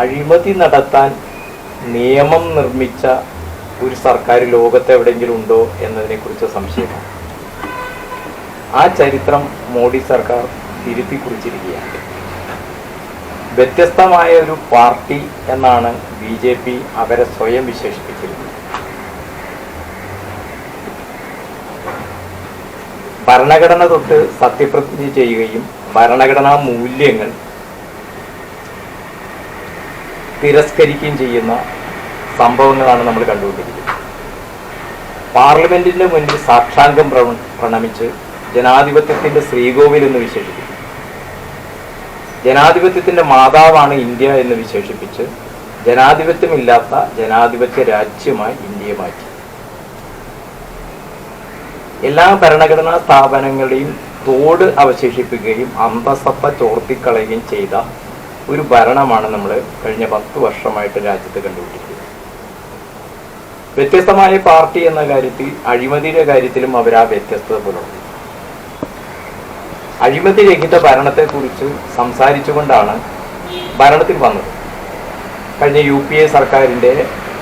അഴിമതി നടത്താൻ നിയമം നിർമ്മിച്ച ഒരു സർക്കാർ ലോകത്ത് എവിടെയെങ്കിലും ഉണ്ടോ എന്നതിനെക്കുറിച്ച് സംശയമാണ്. ആ ചരിത്രം മോഡി സർക്കാർ തിരുത്തി കുറിച്ചിരിക്കുകയാണ് വ്യത്യസ്തമായ ഒരു പാർട്ടി എന്നാണ് ബി ജെ പി അവരെ സ്വയം വിശേഷിപ്പിച്ചിരുന്നത്. ഭരണഘടന തൊട്ട് സത്യപ്രതിജ്ഞ ചെയ്യുകയും ഭരണഘടനാ മൂല്യങ്ങൾ തിരസ്കരിക്കുകയും ചെയ്യുന്ന സംഭവങ്ങളാണ് നമ്മൾ കണ്ടുകൊണ്ടിരിക്കുന്നത്. പാർലമെന്റിന്റെ മുന്നിൽ സാക്ഷാംഗം പ്രണ- പ്രണമിച്ച് ജനാധിപത്യത്തിന്റെ ശ്രീകോവിൽ എന്ന് വിശേഷിപ്പിച്ചു ജനാധിപത്യത്തിന്റെ മാതാവാണ് ഇന്ത്യ എന്ന് വിശേഷിപ്പിച്ച് ജനാധിപത്യമില്ലാത്ത ജനാധിപത്യ രാജ്യമായി ഇന്ത്യയെ മാറ്റി. എല്ലാ ഭരണഘടനാ സ്ഥാപനങ്ങളെയും തോട് അവശേഷിപ്പിക്കുകയും അന്തസത്ത ചോർത്തിക്കളയുകയും ചെയ്ത ഒരു ഭരണമാണ് നമ്മൾ കഴിഞ്ഞ പത്ത് വർഷമായിട്ട് രാജ്യത്ത് കണ്ടുപിടിക്കുന്നത്. വ്യത്യസ്തമായ പാർട്ടി എന്ന കാര്യത്തിൽ അഴിമതിയുടെ കാര്യത്തിലും അവർ ആ വ്യത്യസ്തത പുലർത്തി അഴിമതി രഹിത ഭരണത്തെക്കുറിച്ച് സംസാരിച്ചുകൊണ്ടാണ് ഭരണത്തിൽ വന്നത്. കഴിഞ്ഞ യു പി എ സർക്കാരിന്റെ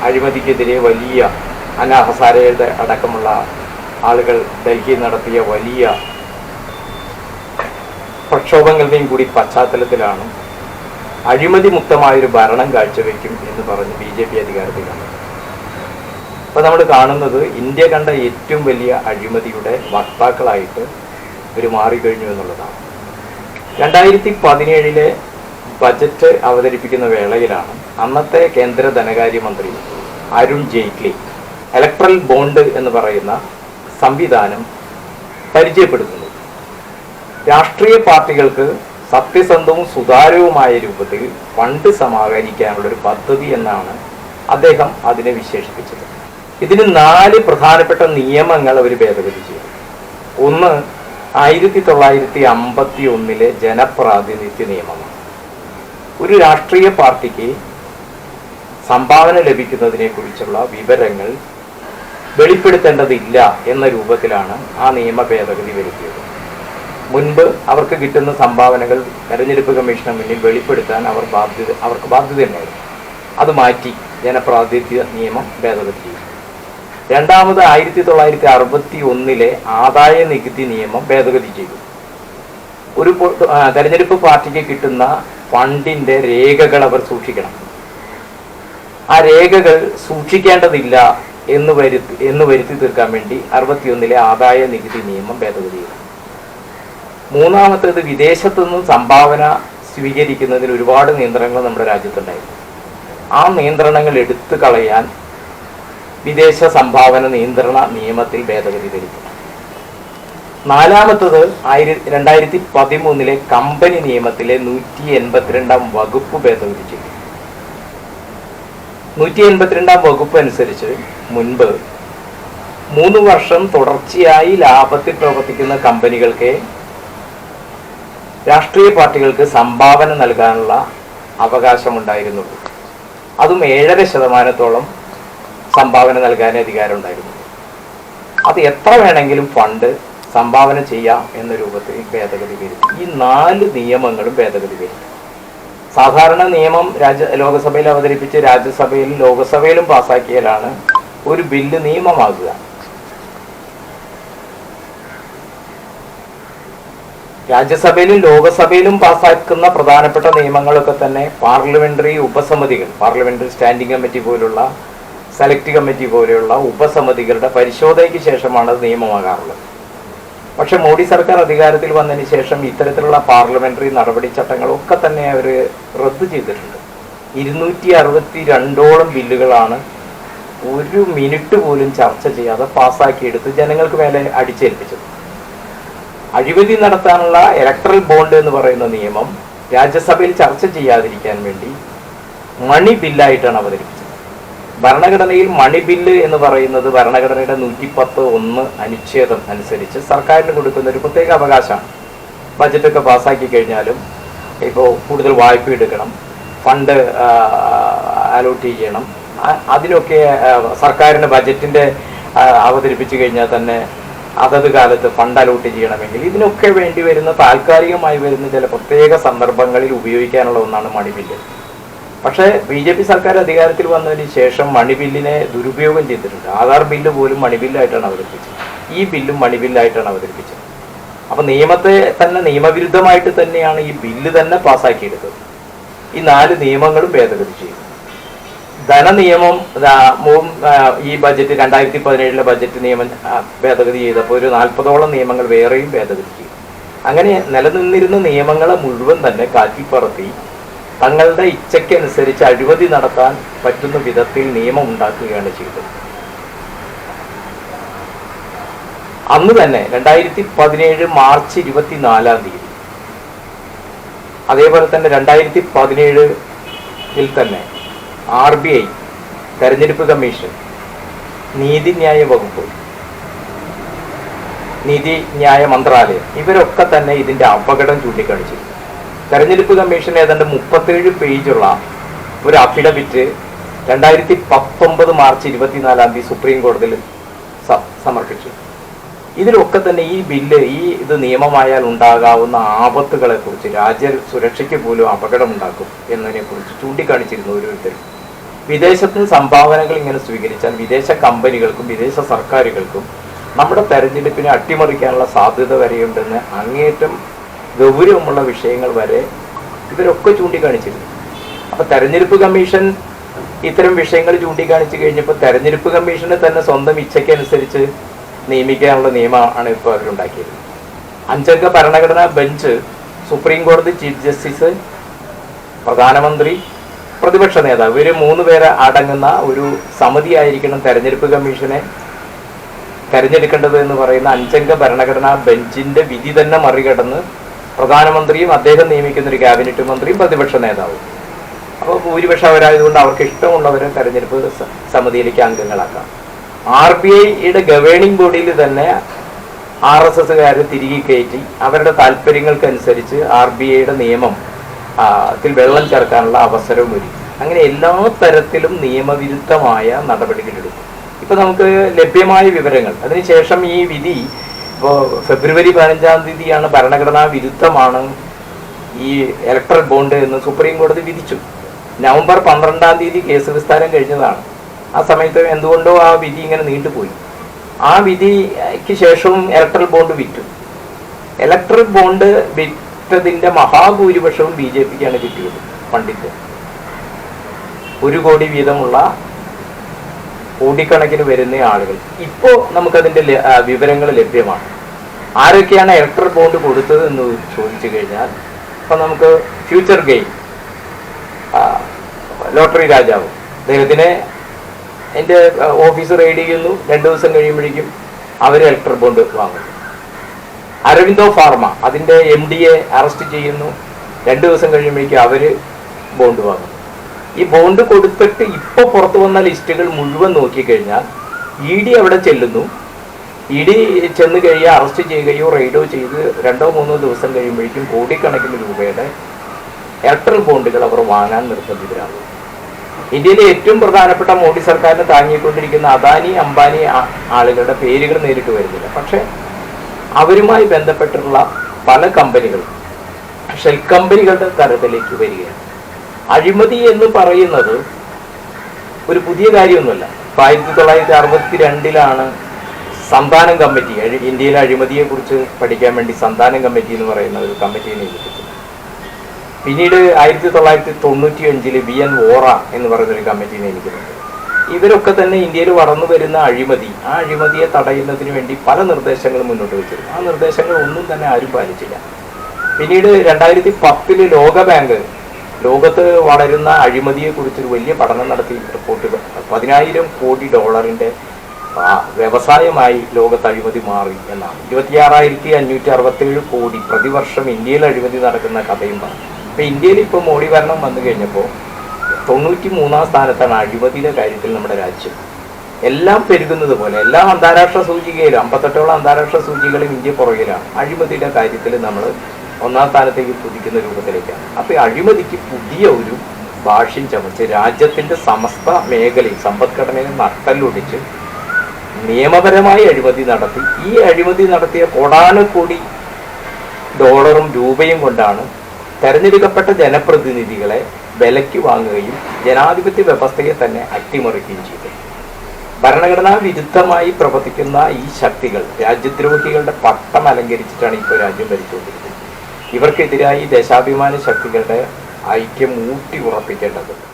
അഴിമതിക്കെതിരെ വലിയ അനാഹസാരയുടെ അടക്കമുള്ള ആളുകൾ ഡൽഹിയിൽ നടത്തിയ വലിയ പ്രക്ഷോഭങ്ങളുടെയും കൂടി പശ്ചാത്തലത്തിലാണ് അഴിമതി മുക്തമായൊരു ഭരണം കാഴ്ചവെക്കും എന്ന് പറഞ്ഞ് ബി ജെ പി അധികാരത്തിൽ വന്നു നമ്മൾ കാണുന്നത് ഇന്ത്യ കണ്ട ഏറ്റവും വലിയ അഴിമതിയുടെ വക്താക്കളായിട്ട് ഇവർ മാറിക്കഴിഞ്ഞു എന്നുള്ളതാണ്. രണ്ടായിരത്തി പതിനേഴിലെ ബജറ്റ് അവതരിപ്പിക്കുന്ന വേളയിലാണ് അന്നത്തെ കേന്ദ്ര ധനകാര്യമന്ത്രി അരുൺ ജെയ്റ്റ്ലി ഇലക്ട്രൽ ബോണ്ട് എന്ന് പറയുന്ന സംവിധാനം പരിചയപ്പെടുത്തുന്നത്. രാഷ്ട്രീയ പാർട്ടികൾക്ക് സത്യസന്ധവും സുതാര്യവുമായ രൂപത്തിൽ ഫണ്ട് സമാഹരിക്കാനുള്ള ഒരു പദ്ധതി എന്നാണ് അദ്ദേഹം അതിനെ വിശേഷിപ്പിച്ചത്. ഇതിന് നാല് പ്രധാനപ്പെട്ട നിയമങ്ങൾ അവർ ഭേദഗതി ചെയ്തു. ഒന്ന് ആയിരത്തി തൊള്ളായിരത്തി അമ്പത്തി ഒന്നിലെ ജനപ്രാതിനിധ്യ നിയമമാണ്. ഒരു രാഷ്ട്രീയ പാർട്ടിക്ക് സംഭാവന ലഭിക്കുന്നതിനെ കുറിച്ചുള്ള വിവരങ്ങൾ വെളിപ്പെടുത്തേണ്ടതില്ല എന്ന രൂപത്തിലാണ് ആ നിയമ ഭേദഗതി വരുത്തിയത്. മുൻപ് അവർക്ക് കിട്ടുന്ന സംഭാവനകൾ തെരഞ്ഞെടുപ്പ് കമ്മീഷന് മുന്നിൽ വെളിപ്പെടുത്താൻ അവർ ബാധ്യത അവർക്ക് ബാധ്യതയുണ്ടായിരുന്നു അത് മാറ്റി ജനപ്രാതിനിധ്യ നിയമം ഭേദഗതി ചെയ്തു. രണ്ടാമത് ആയിരത്തി തൊള്ളായിരത്തി അറുപത്തി ഒന്നിലെ ആദായ നികുതി നിയമം ഭേദഗതി ചെയ്തു. ഒരു തെരഞ്ഞെടുപ്പ് പാർട്ടിക്ക് കിട്ടുന്ന ഫണ്ടിന്റെ രേഖകൾ അവർ സൂക്ഷിക്കണം. ആ രേഖകൾ സൂക്ഷിക്കേണ്ടതില്ല എന്ന് വരുത്തി എന്ന് വരുത്തി തീർക്കാൻ വേണ്ടി അറുപത്തിയൊന്നിലെ ആദായ നികുതി നിയമം ഭേദഗതി ചെയ്തു. മൂന്നാമത്തേത് വിദേശത്തു നിന്നും സംഭാവന സ്വീകരിക്കുന്നതിന് ഒരുപാട് നിയന്ത്രണങ്ങൾ നമ്മുടെ രാജ്യത്തുണ്ടായിരുന്നു ആ നിയന്ത്രണങ്ങൾ എടുത്തു കളയാൻ വിദേശ സംഭാവന നിയന്ത്രണ നിയമത്തിൽ ഭേദഗതി വരുത്തി നാലാമത്തത് ആയിര രണ്ടായിരത്തി പതിമൂന്നിലെ കമ്പനി നിയമത്തിലെ നൂറ്റി എൺപത്തിരണ്ടാം വകുപ്പ് ഭേദഗതി ചെയ്തു നൂറ്റി എൺപത്തിരണ്ടാം വകുപ്പ് അനുസരിച്ച് മുൻപ് മൂന്ന് വർഷം തുടർച്ചയായി ലാഭത്തിൽ പ്രവർത്തിക്കുന്ന കമ്പനികൾക്ക് രാഷ്ട്രീയ പാർട്ടികൾക്ക് സംഭാവന നൽകാനുള്ള അവകാശമുണ്ടായിരുന്നുള്ളൂ അതും ഏഴര ശതമാനത്തോളം സംഭാവന നൽകാൻ അധികാരം ഉണ്ടായിരുന്നു അത് എത്ര വേണമെങ്കിലും ഫണ്ട് സംഭാവന ചെയ്യാം എന്ന രൂപത്തിൽ ഭേദഗതി വരും. ഈ നാല് നിയമങ്ങളും ഭേദഗതി വരും. സാധാരണ നിയമം രാജ്യ ലോകസഭയിൽ അവതരിപ്പിച്ച് രാജ്യസഭയിലും ലോകസഭയിലും പാസാക്കിയാലാണ് ഒരു ബില്ല് നിയമമാകുക. രാജ്യസഭയിലും ലോകസഭയിലും പാസ്സാക്കുന്ന പ്രധാനപ്പെട്ട നിയമങ്ങളൊക്കെ തന്നെ പാർലമെന്ററി ഉപസമിതികൾ പാർലമെന്ററി സ്റ്റാൻഡിംഗ് കമ്മിറ്റി പോലുള്ള സെലക്ട് കമ്മിറ്റി പോലെയുള്ള ഉപസമിതികളുടെ പരിശോധനയ്ക്ക് ശേഷമാണ് അത് നിയമമാകാറുള്ളത്. പക്ഷെ മോഡി സർക്കാർ അധികാരത്തിൽ വന്നതിന് ശേഷം ഇത്തരത്തിലുള്ള പാർലമെന്ററി നടപടിച്ചട്ടങ്ങളൊക്കെ തന്നെ അവർ റദ്ദു ചെയ്തിട്ടുണ്ട്. ഇരുന്നൂറ്റി അറുപത്തി രണ്ടോളം ബില്ലുകളാണ് ഒരു മിനിറ്റ് പോലും ചർച്ച ചെയ്യാതെ പാസ്സാക്കിയെടുത്ത് ജനങ്ങൾക്ക് മേലെ അടിച്ചേൽപ്പിച്ചത്. അഴിമതി നടത്താനുള്ള ഇലക്ട്രൽ ബോണ്ട് എന്ന് പറയുന്ന നിയമം രാജ്യസഭയിൽ ചർച്ച ചെയ്യാതിരിക്കാൻ വേണ്ടി മണി ബില്ലായിട്ടാണ് അവതരിപ്പിച്ചത്. ഭരണഘടനയിൽ മണി ബില്ല് എന്ന് പറയുന്നത് ഭരണഘടനയുടെ നൂറ്റിപ്പത്ത് ഒന്ന് അനുച്ഛേദം അനുസരിച്ച് സർക്കാരിന് കൊടുക്കുന്ന ഒരു പ്രത്യേക അവകാശമാണ്. ബജറ്റൊക്കെ പാസ്സാക്കി കഴിഞ്ഞാലും ഇപ്പോൾ കൂടുതൽ വായ്പ എടുക്കണം ഫണ്ട് അലോട്ട് ചെയ്യണം. അതിനൊക്കെ സർക്കാരിന്റെ ബജറ്റിന്റെ അവതരിപ്പിച്ചു കഴിഞ്ഞാൽ തന്നെ അതത് കാലത്ത് ഫണ്ട് അലോട്ട് ചെയ്യണമെങ്കിൽ ഇതിനൊക്കെ വേണ്ടി വരുന്ന താൽക്കാലികമായി വരുന്ന ചില പ്രത്യേക സന്ദർഭങ്ങളിൽ ഉപയോഗിക്കാനുള്ള ഒന്നാണ് മണി ബില്ല് പക്ഷേ ബി ജെ പി സർക്കാർ അധികാരത്തിൽ വന്നതിന് ശേഷം മണിബില്ലിനെ ദുരുപയോഗം ചെയ്തിട്ടുണ്ട്. ആധാർ ബില്ല് പോലും മണിബില്ലായിട്ടാണ് അവതരിപ്പിച്ചത്. ഈ ബില്ലും മണിബില്ലായിട്ടാണ് അവതരിപ്പിച്ചത്. അപ്പൊ നിയമത്തെ തന്നെ നിയമവിരുദ്ധമായിട്ട് തന്നെയാണ് ഈ ബില്ല് തന്നെ പാസ്സാക്കിയെടുത്തത്. ഈ നാല് നിയമങ്ങളും ഭേദഗതി ചെയ്തു ധനനിയമം ഈ ബജറ്റ് രണ്ടായിരത്തി പതിനേഴിലെ ബജറ്റ് നിയമം ഭേദഗതി ചെയ്തപ്പോൾ ഒരു നാൽപ്പതോളം നിയമങ്ങൾ വേറെയും ഭേദഗതി ചെയ്തു അങ്ങനെ നിലനിന്നിരുന്ന നിയമങ്ങളെ മുഴുവൻ തന്നെ കാറ്റിപ്പറത്തി തങ്ങളുടെ ഇച്ഛയ്ക്കനുസരിച്ച് അഴിമതി നടത്താൻ പറ്റുന്ന വിധത്തിൽ നിയമം ഉണ്ടാക്കുകയാണ് ചെയ്തത്. അന്ന് തന്നെ രണ്ടായിരത്തി പതിനേഴ് മാർച്ച് ഇരുപത്തിനാലാം തീയതി അതേപോലെ തന്നെ രണ്ടായിരത്തി പതിനേഴിൽ തന്നെ ആർ ബി ഐ തെരഞ്ഞെടുപ്പ് കമ്മീഷൻ നീതിന്യായ വകുപ്പ് നീതിന്യായ മന്ത്രാലയം. ഇവരൊക്കെ തന്നെ ഇതിന്റെ അപകടം ചൂണ്ടിക്കാണിച്ചു. തെരഞ്ഞെടുപ്പ് കമ്മീഷൻ ഏതാണ്ട് മുപ്പത്തേഴ് പേജുള്ള ഒരു അഫിഡവിറ്റ് രണ്ടായിരത്തി പത്തൊമ്പത് മാർച്ച് ഇരുപത്തിനാലാം തീയതി സുപ്രീം കോടതിയിൽ സമർപ്പിച്ചു. ഇതിലൊക്കെ തന്നെ ഈ ബില്ല് ഈ ഇത് നിയമമായാൽ ഉണ്ടാകാവുന്ന ആപത്തുകളെ കുറിച്ച് രാജ്യ സുരക്ഷയ്ക്ക് പോലും അപകടമുണ്ടാക്കും എന്നതിനെ കുറിച്ച് ചൂണ്ടിക്കാണിച്ചിരുന്നു ഓരോരുത്തരും. വിദേശത്ത് സംഭാവനകൾ ഇങ്ങനെ സ്വീകരിച്ചാൽ വിദേശ കമ്പനികൾക്കും വിദേശ സർക്കാരുകൾക്കും നമ്മുടെ തെരഞ്ഞെടുപ്പിനെ അട്ടിമറിക്കാനുള്ള സാധ്യത വരെയുണ്ടെന്ന് അങ്ങേറ്റം ഗൗരവമുള്ള വിഷയങ്ങൾ വരെ ഇവരൊക്കെ ചൂണ്ടിക്കാണിച്ചിരുന്നു. അപ്പൊ തെരഞ്ഞെടുപ്പ് കമ്മീഷൻ ഇത്തരം വിഷയങ്ങൾ ചൂണ്ടിക്കാണിച്ചു കഴിഞ്ഞപ്പോൾ തെരഞ്ഞെടുപ്പ് കമ്മീഷന് തന്നെ സ്വന്തം ഇച്ഛയ്ക്കനുസരിച്ച് നിയമിക്കാനുള്ള നിയമമാണ് ഇപ്പോൾ അവരുണ്ടാക്കിയത്. അഞ്ചംഗ ഭരണഘടനാ ബെഞ്ച് സുപ്രീം കോടതി ചീഫ് ജസ്റ്റിസ് പ്രധാനമന്ത്രി പ്രതിപക്ഷ നേതാവ്. ഇവർ മൂന്ന് പേരെ അടങ്ങുന്ന ഒരു സമിതി ആയിരിക്കണം തെരഞ്ഞെടുപ്പ് കമ്മീഷനെ തെരഞ്ഞെടുക്കേണ്ടത് എന്ന് പറയുന്ന അഞ്ചംഗ ഭരണഘടനാ ബെഞ്ചിന്റെ വിധി തന്നെ മറികടന്ന് പ്രധാനമന്ത്രിയും അദ്ദേഹം നിയമിക്കുന്ന ഒരു ക്യാബിനറ്റ് മന്ത്രിയും പ്രതിപക്ഷ നേതാവും. അപ്പോൾ ഭൂരിപക്ഷം അവരായതുകൊണ്ട് അവർക്ക് ഇഷ്ടമുള്ളവരെ തെരഞ്ഞെടുപ്പ് സമിതിയിലേക്ക് അംഗങ്ങളാക്കാം. ആർ ബി ഐയുടെ ഗവേണിംഗ് ബോഡിയിൽ തന്നെ ആർ എസ് എസ്സുകാരെ തിരികെ കയറ്റി അവരുടെ താല്പര്യങ്ങൾക്കനുസരിച്ച് ആർ ബി ഐയുടെ നിയമം വെള്ളം ചേർക്കാനുള്ള അവസരവും ഒരുക്കി. അങ്ങനെ എല്ലാ തരത്തിലും നിയമവിരുദ്ധമായ നടപടികളെടുക്കും. ഇപ്പൊ നമുക്ക് ലഭ്യമായ വിവരങ്ങൾ. അതിനുശേഷം ഈ വിധി ഇപ്പോൾ ഫെബ്രുവരി പതിനഞ്ചാം തീയതിയാണ് ഭരണഘടനാ വിരുദ്ധമാണ് ഈ ഇലക്ട്രൽ ബോണ്ട് എന്ന് സുപ്രീം കോടതി വിധിച്ചു. നവംബർ പന്ത്രണ്ടാം തീയതി കേസ് വിസ്താരം കഴിഞ്ഞതാണ്. ആ സമയത്ത് എന്തുകൊണ്ടോ ആ വിധി ഇങ്ങനെ നീണ്ടുപോയി. ആ വിധിക്ക് ശേഷവും ഇലക്ട്രൽ ബോണ്ട് വിറ്റു. ഇലക്ട്രൽ ബോണ്ട് വിറ്റതിന്റെ മഹാഭൂരിപക്ഷവും ബി ജെ പിക്കാണ് കിട്ടിയത് പണ്ടിറ്റ് ഒരു കോടി വീതമുള്ള കോടിക്കണക്കിന് വരുന്ന ആളുകൾ. ഇപ്പോ നമുക്കതിന്റെ വിവരങ്ങൾ ലഭ്യമാണ്. ആരൊക്കെയാണ് ഇലക്ട്രൽ ബോണ്ട് കൊടുത്തത് എന്ന് ചോദിച്ചു കഴിഞ്ഞാൽ ഇപ്പൊ നമുക്ക് ഫ്യൂച്ചർ ഗെയിം ലോട്ടറി രാജാവ്. അദ്ദേഹത്തിനെ എന്റെ ഓഫീസ് റെയ്ഡ് ചെയ്യുന്നു. രണ്ട് ദിവസം കഴിയുമ്പോഴേക്കും അവർ ഇലക്ട്രൽ ബോണ്ട് വാങ്ങുന്നു അരവിന്ദോ ഫാർമ അതിന്റെ എം ഡിയെ അറസ്റ്റ് ചെയ്യുന്നു. രണ്ട് ദിവസം കഴിയുമ്പോഴേക്കും അവർ ബോണ്ട് വാങ്ങുന്നു ഈ ബോണ്ട് കൊടുത്തിട്ട് ഇപ്പോൾ പുറത്തു വന്ന ലിസ്റ്റുകൾ മുഴുവൻ നോക്കിക്കഴിഞ്ഞാൽ ഇ ഡി അവിടെ ചെല്ലുന്നു? ഇ ഡി ചെന്ന് കഴിയുക അറസ്റ്റ് ചെയ്യുകയോ റെയ്ഡോ ചെയ്ത് രണ്ടോ മൂന്നോ ദിവസം കഴിയുമ്പോഴേക്കും കോടിക്കണക്കിന് രൂപയുടെ ഇലക്ട്രൽ ബോണ്ടുകൾ അവർ വാങ്ങാൻ നിർബന്ധിതരാകും ഇന്ത്യയിലെ ഏറ്റവും പ്രധാനപ്പെട്ട മോദി സർക്കാരിനെ താങ്ങിക്കൊണ്ടിരിക്കുന്ന അദാനി അംബാനി ആളുകളുടെ പേരുകൾ നേരിട്ട് വരുന്നില്ല. പക്ഷേ അവരുമായി ബന്ധപ്പെട്ടിട്ടുള്ള പല കമ്പനികളും ഷെൽ കമ്പനികളുടെ തരത്തിലേക്ക് വരികയാണ്. അഴിമതി എന്ന് പറയുന്നത് ഒരു പുതിയ കാര്യമൊന്നുമല്ല. ഇപ്പൊ ആയിരത്തി തൊള്ളായിരത്തി അറുപത്തി രണ്ടിലാണ് സന്താനം കമ്മിറ്റി ഇന്ത്യയിലെ അഴിമതിയെ കുറിച്ച് പഠിക്കാൻ വേണ്ടി സന്താനം കമ്മിറ്റി എന്ന് പറയുന്ന ഒരു കമ്മിറ്റിയെ നിയമിച്ചത് പിന്നീട് ആയിരത്തി തൊള്ളായിരത്തി തൊണ്ണൂറ്റി അഞ്ചിൽ ബി എൻ വോറ എന്ന് പറയുന്ന ഒരു കമ്മിറ്റി നിയമിക്കുന്നുണ്ട്. ഇവരൊക്കെ തന്നെ ഇന്ത്യയിൽ വളർന്നു വരുന്ന അഴിമതി ആ അഴിമതിയെ തടയുന്നതിന് വേണ്ടി പല നിർദ്ദേശങ്ങളും മുന്നോട്ട് വെച്ചിരുന്നു. ആ നിർദ്ദേശങ്ങൾ ഒന്നും തന്നെ ആരും പാലിച്ചില്ല. പിന്നീട് രണ്ടായിരത്തി പത്തിൽ ലോകബാങ്ക് ലോകത്ത് വളരുന്ന അഴിമതിയെ കുറിച്ചൊരു വലിയ പഠനം നടത്തി റിപ്പോർട്ട് പതിനായിരം കോടി ഡോളറിന്റെ വ്യവസായമായി ലോകത്ത് അഴിമതി മാറി എന്നാണ്. ഇരുപത്തിയാറായിരത്തി അഞ്ഞൂറ്റി അറുപത്തേഴ് കോടി പ്രതിവർഷം ഇന്ത്യയിൽ അഴിമതി നടക്കുന്ന കഥയും പറഞ്ഞു. ഇന്ത്യയിൽ ഇപ്പോൾ മോഡി ഭരണം വന്നു കഴിഞ്ഞപ്പോൾ തൊണ്ണൂറ്റി മൂന്നാം സ്ഥാനത്താണ് അഴിമതിയുടെ കാര്യത്തിൽ നമ്മുടെ രാജ്യം. എല്ലാം പെരുകുന്നത് പോലെ എല്ലാ അന്താരാഷ്ട്ര സൂചികയിലും അമ്പത്തെട്ടോളം അന്താരാഷ്ട്ര സൂചികകളും ഇന്ത്യ പുറകിലാണ്. അഴിമതിയുടെ കാര്യത്തിൽ നമ്മൾ ഒന്നാം സ്ഥാനത്തേക്ക് കുതിക്കുന്ന രൂപത്തിലേക്കാണ്. അപ്പൊ അഴിമതിക്ക് പുതിയ ഒരു ഭാഷ്യം ചമച്ച് രാജ്യത്തിന്റെ സമസ്ത മേഖലയിൽ സമ്പദ്ഘടനയെ നട്ടല്ലൊടിച്ച് നിയമപരമായി അഴിമതി നടത്തി. ഈ അഴിമതി നടത്തിയ കോടാനുകോടി ഡോളറും രൂപയും കൊണ്ടാണ് തെരഞ്ഞെടുക്കപ്പെട്ട ജനപ്രതിനിധികളെ വിലയ്ക്ക് വാങ്ങുകയും ജനാധിപത്യ വ്യവസ്ഥയെ തന്നെ അട്ടിമറിക്കുകയും ചെയ്തു ഭരണഘടനാ വിരുദ്ധമായി പ്രവർത്തിക്കുന്ന ഈ ശക്തികൾ രാജ്യദ്രോഹികളുടെ പട്ടം അലങ്കരിച്ചിട്ടാണ് ഇപ്പോൾ രാജ്യം ഭരിച്ചുകൊണ്ടിരിക്കുന്നത്. ഇവർക്കെതിരായി ദേശാഭിമാന ശക്തികളുടെ ഐക്യം ഊട്ടി ഉറപ്പിക്കേണ്ടതുണ്ട്.